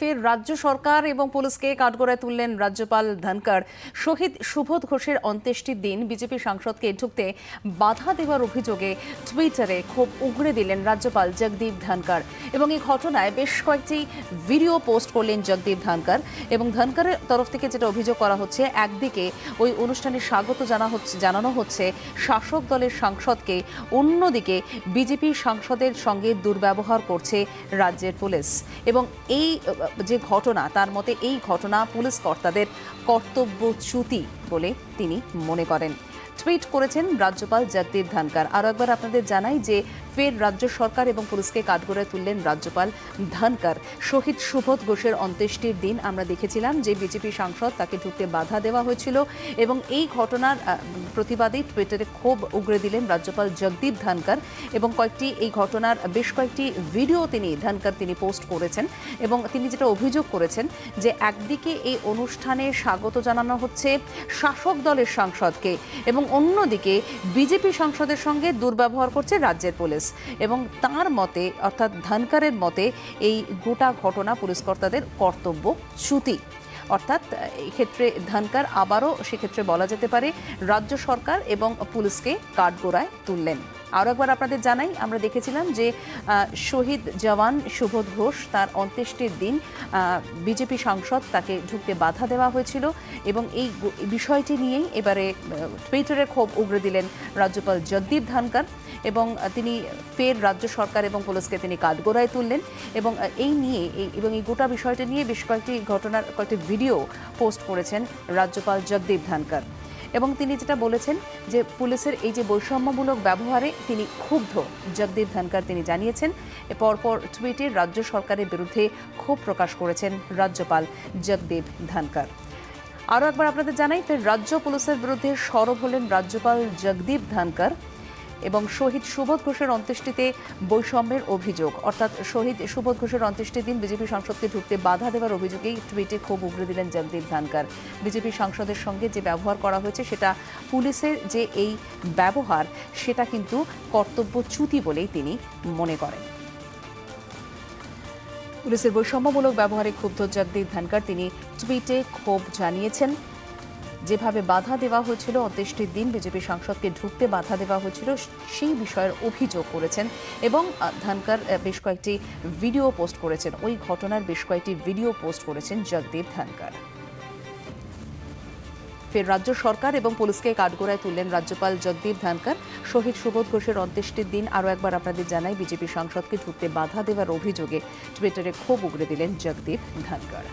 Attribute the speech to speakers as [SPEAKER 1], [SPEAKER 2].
[SPEAKER 1] ফের রাজ্য সরকার এবং পুলিশকে কাঠগড়ায় তুললেন রাজ্যপাল ধনকর শহীদ সুবোধ ঘোষের অন্ত্যেষ্টির দিন বিজেপি সাংসদকে ঢুকতে বাধা দেওয়ার অভিযোগে টুইটারে ক্ষোভ উগড়ে দিলেন রাজ্যপাল জগদীপ ধনকর এবং এই ঘটনায় বেশ কয়েকটি ভিডিও পোস্ট করলেন জগদীপ ধনকর এবং ধনকরের তরফ থেকে যেটা অভিযোগ করা হচ্ছে, একদিকে ওই অনুষ্ঠানে স্বাগত জানা হচ্ছে, জানানো হচ্ছে শাসক দলের সাংসদকে, অন্যদিকে বিজেপি সাংসদের সঙ্গে দুর্ব্যবহার করছে রাজ্যের পুলিশ। এবং এই যে ঘটনা, তার মতে এই ঘটনা পুলিশ কর্তাদের কর্তব্যচ্যুতি বলে তিনি মনে করেন। টুইট করেছেন রাজ্যপাল জগদীপ ধনকর আরও একবার আপনাদের জানাই যে ফের রাজ্য সরকার এবং পুলিশকে কাঠগড়ায় তুললেন রাজ্যপাল ধনকর। শহীদ সুবোধ ঘোষের অন্ত্যেষ্টির দিন আমরা দেখেছিলাম যে বিজেপি সাংসদ তাকে ঢুকতে বাধা দেওয়া হয়েছিল এবং এই ঘটনার প্রতিবাদে টুইটারে ক্ষোভ উগড়ে দিলেন রাজ্যপাল জগদীপ ধনকর এবং কয়েকটি, এই ঘটনার বেশ কয়েকটি ভিডিও তিনি, ধনকর তিনি পোস্ট করেছেন এবং তিনি যেটা অভিযোগ করেছেন যে একদিকে এই অনুষ্ঠানে স্বাগত জানানো হচ্ছে শাসক দলের সাংসদকে এবং অন্যদিকে বিজেপি সাংসদের সঙ্গে দুর্ব্যবহার করছে রাজ্যের পুলিশ। এবং তার মতে, অর্থাৎ ধনকারের মতে, এই গোটা ঘটনা পুলিশ কর্তাদের কর্তব্য চ্যুতি অর্থাৎ, এক্ষেত্রে ধনকার আবারও সেক্ষেত্রে বলা যেতে পারে রাজ্য সরকার এবং পুলিশকে কাঠগোড়ায় তুললেন। আরও একবার আপনাদের জানাই আমরা দেখেছিলাম যে শহীদ জওয়ান সুবোধ ঘোষ তার অন্ত্যেষ্টির দিন বিজেপি সাংসদ তাকে ঢুকতে বাধা দেওয়া হয়েছিল এবং এই বিষয়টি নিয়েই এবারে আহ, টুইটারে ক্ষোভ উগড়ে দিলেন রাজ্যপাল জগদীপ ধনকর এবং তিনি ফের রাজ্য সরকার এবং পুলিশকে তিনি কাঠগোড়ায় তুললেন এবং এই নিয়ে এবং এই গোটা বিষয়টি নিয়ে বেশ কয়েকটি ঘটনার কয়েকটি ভিডিও পোস্ট করেছেন রাজ্যপাল জগদীপ ধনকর এবং তিনি যেটা বলেছেন যে পুলিশের এই যে বৈষম্যমূলক ব্যবহারে তিনি ক্ষুব্ধ। জগদীপ ধনকর তিনি জানিয়েছেন পরপর টুইটে রাজ্য সরকারের বিরুদ্ধে ক্ষোভ প্রকাশ করেছেন রাজ্যপাল জগদীপ ধনকর আরও একবার আপনাদের জানাই, ফের রাজ্য পুলিশের বিরুদ্ধে সরব হলেন রাজ্যপাল জগদীপ ধনকর এবং শহীদ সুবোধ ঘোষের অন্ত্যেষ্টিতে বৈষম্যের অভিযোগ। অর্থাৎ শহীদ সুবোধ ঘোষের অন্ত্যেষ্টির দিন বিজেপি সংসদকে ঢুকতে বাধা দেওয়ার অভিযোগেই টুইটে ক্ষোভ উগড়ে দিলেন জগদীপ ধানকার বিজেপি সাংসদের সঙ্গে যে ব্যবহার করা হয়েছে সেটা পুলিশের যে এই ব্যবহার, সেটা কিন্তু কর্তব্যচ্যুতি বলেই তিনি মনে করেন। পুলিশের বৈষম্যমূলক ব্যবহারে ক্ষুব্ধ জগদীপ ধানকার তিনি টুইটে ক্ষোভ জানিয়েছেন যেভাবে বাধা দেওয়া হয়েছিল অন্ত্যেষ্টির দিন বিজেপি সাংসদকে ঢুকতে বাধা দেওয়া হয়েছিল, সেই বিষয়ের অভিযোগ করেছেন এবং ধনকর বেশ কয়েকটি ভিডিও পোস্ট করেছেন। ওই ঘটনার বেশ কয়েকটি ভিডিও পোস্ট করেছেন জগদীপ ধানকার। ফের রাজ্য সরকার এবং পুলিশকে কাঠগোড়ায় তুললেন রাজ্যপাল জগদীপ ধনকর। শহীদ সুবোধ ঘোষের অন্ত্যেষ্টির দিন আরও একবার আপনাদের জানাই, বিজেপি সাংসদকে ঢুকতে বাধা দেওয়ার অভিযোগে টুইটারে ক্ষোভ উগড়ে দিলেন জগদীপ ধনকর।